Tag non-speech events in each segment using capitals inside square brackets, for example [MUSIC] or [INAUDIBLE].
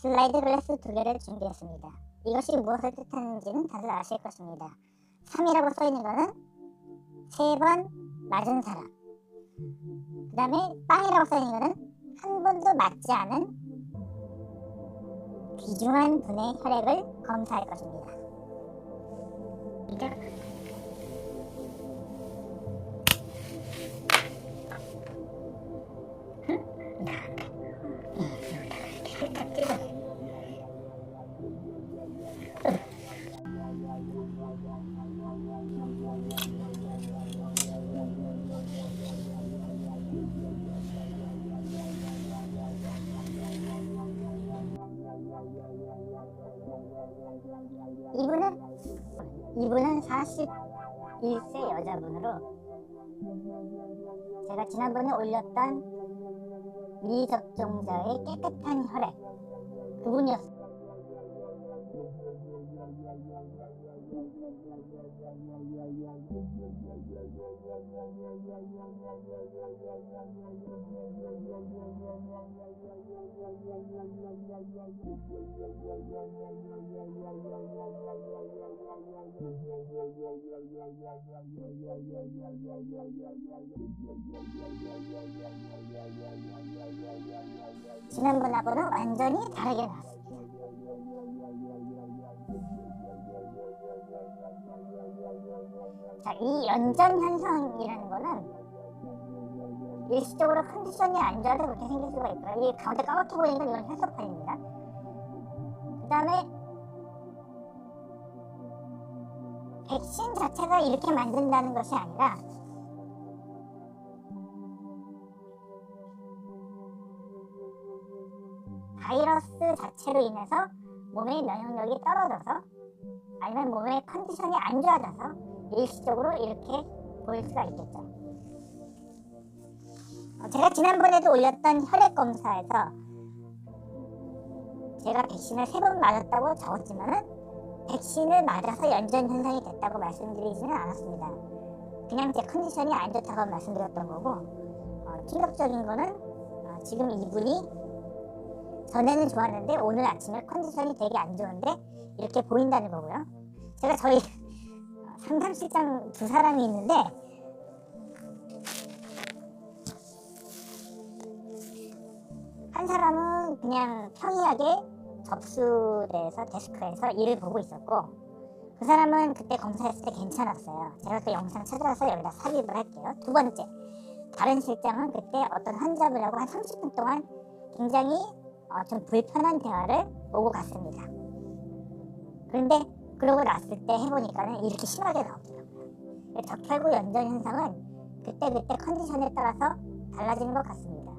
슬라이드 글래스 두 개를 준비했습니다. 이것이 무엇을 뜻하는지는 다들 아실 것입니다. 3이라고 써있는 거는 세번 맞은 사람. 그 다음에 빵이라고 써있는 거는 한 번도 맞지 않은 귀중한 분의 혈액을 검사할 것입니다. 이분은 이분은 41세 여자분으로 제가 지난번에 올렸던 미접종자의 깨끗한 혈액 그분이었어요. 지난번하고는 완전히 다르게 나왔습니다. 자, 이 연전 현상이라는 거는 일시적으로 컨디션이 안 좋아서 그렇게 생길 수가 있고요. 이 가운데 까맣게 보이는 건 이건 혈소판입니다. 그 다음에 백신 자체가 이렇게 만든다는 것이 아니라 바이러스 자체로 인해서 몸의 면역력이 떨어져서 아니면 몸의 컨디션이 안 좋아져서 일시적으로 이렇게 보일 수가 있겠죠. 어, 제가 지난번에도 올렸던 혈액 검사에서 제가 백신을 세 번 맞았다고 적었지만은 백신을 맞아서 연전 현상이 됐다고 말씀드리지는 않았습니다. 그냥 제 컨디션이 안 좋다고 말씀드렸던 거고 어, 충격적인 거는 어, 지금 이분이 전에는 좋았는데 오늘 아침에 컨디션이 되게 안 좋은데 이렇게 보인다는 거고요. 제가 저희 상담실장 두 사람이 있는데 한 사람은 그냥 평이하게 접수돼서 데스크에서 일을 보고 있었고 그 사람은 그때 검사했을 때 괜찮았어요. 제가 그 영상 찾아서 여기다 삽입을 할게요. 두 번째, 다른 실장은 그때 어떤 환자분하고 한 30분 동안 굉장히 어, 좀 불편한 대화를 오고 갔습니다. 그런데 그러고 났을 때 해보니까는 이렇게 심하게 나오더라고요. 적혈구 연전 현상은 그때그때 컨디션에 따라서 달라지는 것 같습니다.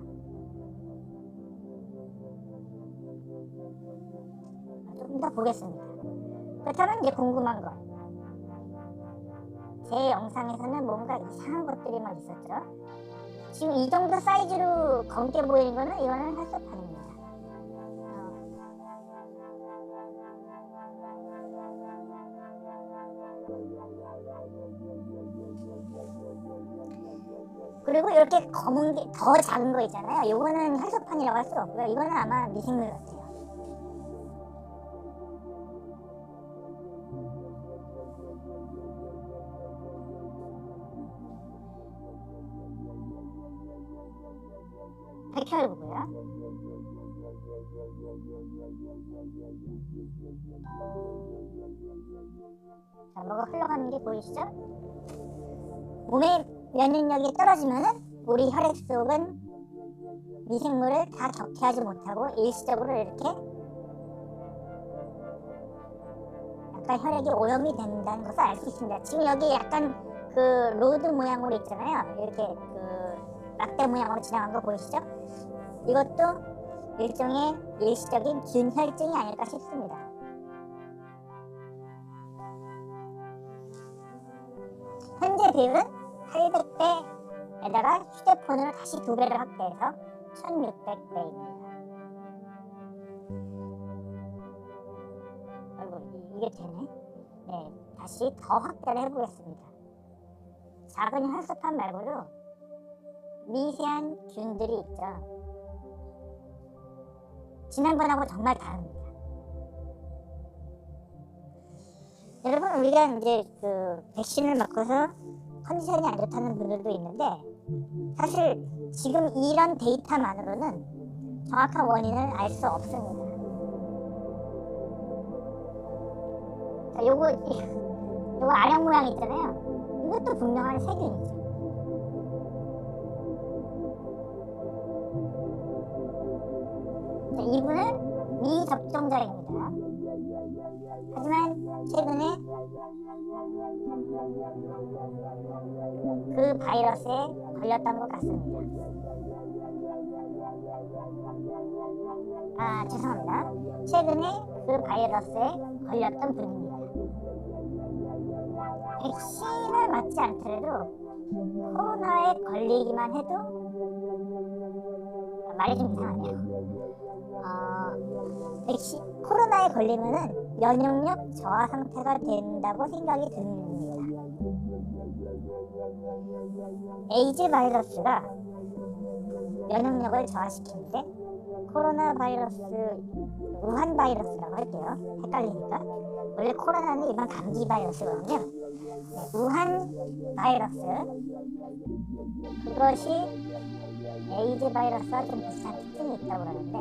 조금 더 보겠습니다. 그렇다면 이제 궁금한 거. 제 영상에서는 뭔가 이상한 것들이 막 있었죠. 지금 이 정도 사이즈로 검게 보이는 거는 이거는 헬스판입니다. 그리고 이렇게 검은 게 더 작은 거 있잖아요. 이거는 혈소판이라고 할 수가 없고요. 이거는 아마 미생물 같아요. 백혈구고요. 자, 뭐가 흘러가는 게 보이시죠? 몸의 면역력이 떨어지면은 우리 혈액 속은 미생물을 다 적해하지 못하고 일시적으로 이렇게 약간 혈액이 오염이 된다는 것을 알 수 있습니다. 지금 여기 약간 그 로드 모양으로 있잖아요. 이렇게 그 막대 모양으로 지나간 거 보이시죠? 이것도 일종의 일시적인 균혈증이 아닐까 싶습니다. 비율은 800대에다가 휴대폰으로 다시 두 배를 확대해서 1600대입니다. 아이고, 이게 되네. 네, 다시 더 확대를 해보겠습니다. 작은 혈소판 말고도 미세한 균들이 있죠. 지난번하고 정말 다릅니다. 여러분 우리가 이제 그 백신을 맞고서 컨디션이 안 좋다는 분들도 있는데 사실 지금 이런 데이터만으로는 정확한 원인을 알 수 없습니다. 자, 요거 [LAUGHS] 요거 아령 모양 있잖아요. 이것도 분명한 세균이죠. 자, 이분은 미접종자입니다. 하지만 최근에 그 바이러스에 걸렸던 것 같습니다. 아, 죄송합니다. 최근에 그 바이러스에 걸렸던 분입니다. 백신을 맞지 않더라도 코로나에 걸리기만 해도 아, 말이 좀 이상하네요. 어, 백신 코로나에 걸리면은 면역력 저하 상태가 된다고 생각이 듭니다. 에이즈 바이러스가 면역력을 저하시키는데 코로나 바이러스 우한 바이러스라고 할게요. 헷갈리니까 원래 코로나는 일반 감기 바이러스거든요. 네, 우한 바이러스 그것이 에이즈 바이러스와 좀 비슷한 특징이 있다고 그러는데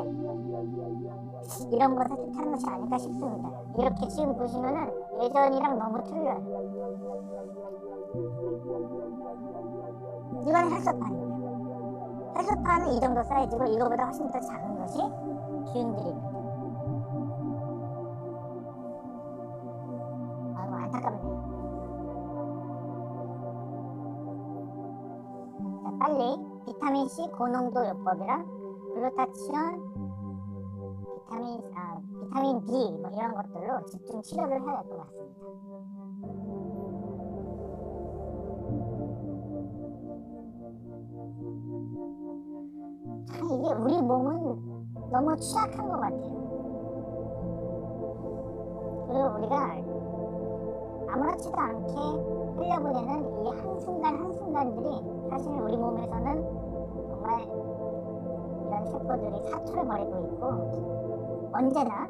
이런 것을 뜻하는 것이 아닐까 싶습니다. 이렇게 지금 보시면은 예전이랑 너무 틀려요. 이건 혈소판이에요. 혈소판은 이 정도 사이즈고 이거보다 훨씬 더 작은 것이 균들입니다. 아이고 안타깝네요. 자, 빨리 비타민 C 고농도 요법이랑 글루타치온, 비타민 아, 비타민 B 뭐 이런 것들로 집중 치료를 해야 될 것 같습니다. 참 이게 우리 몸은 너무 취약한 것 같아요. 그리고 우리가 아무렇지도 않게 흘려보내는 이 한순간 한순간 들이 사실 우리 몸에서는 정말 이런 세포들이 사투를 벌이고 있고 언제나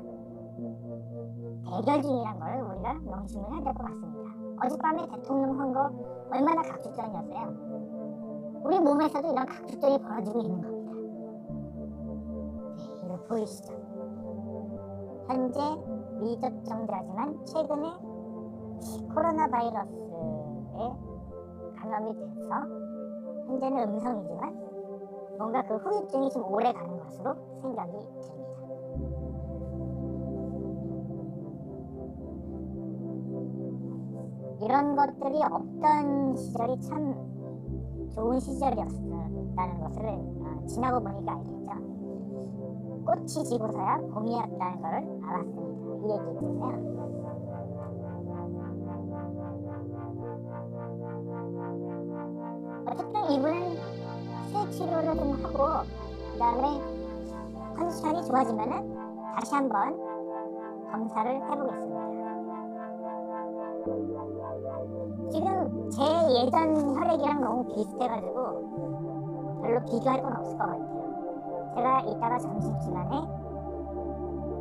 대결 중이란 걸 우리가 명심을 해야 될 것 같습니다. 어젯밤에 대통령 선거 얼마나 각축전이었어요. 우리 몸에서도 이런 각축전이 벌어지고 있는 겁니다. 네, 이거 보이시죠? 현재 미접종자지만 최근에 코로나 바이러스에 감염이 돼서 현재는 음성이지만 뭔가 그 후유증이 좀 오래 가는 것으로 생각이 듭니다. 이런 것들이 없던 시절이 참 좋은 시절이었다는 것을 어, 지나고 보니까 알겠죠. 꽃이 지고서야 봄이었다는 것을 알았습니다. 이 얘기거든요. 치료를 좀 하고 그 다음에 컨디션이 좋아지면은 다시 한번 검사를 해보겠습니다. 지금 제 예전 혈액이랑 너무 비슷해가지고 별로 비교할 건 없을 것 같아요. 제가 이따가 점심시간에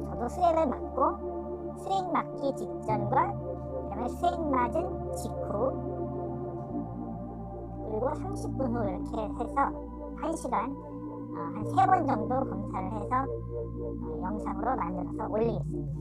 저도 수액을 맞고 수액 맞기 직전과 그다음에 수액 맞은 직후 그리고 30분 후 이렇게 해서 1시간 어, 한세 번 정도 검사를 해서 어, 영상으로 만들어서 올리겠습니다.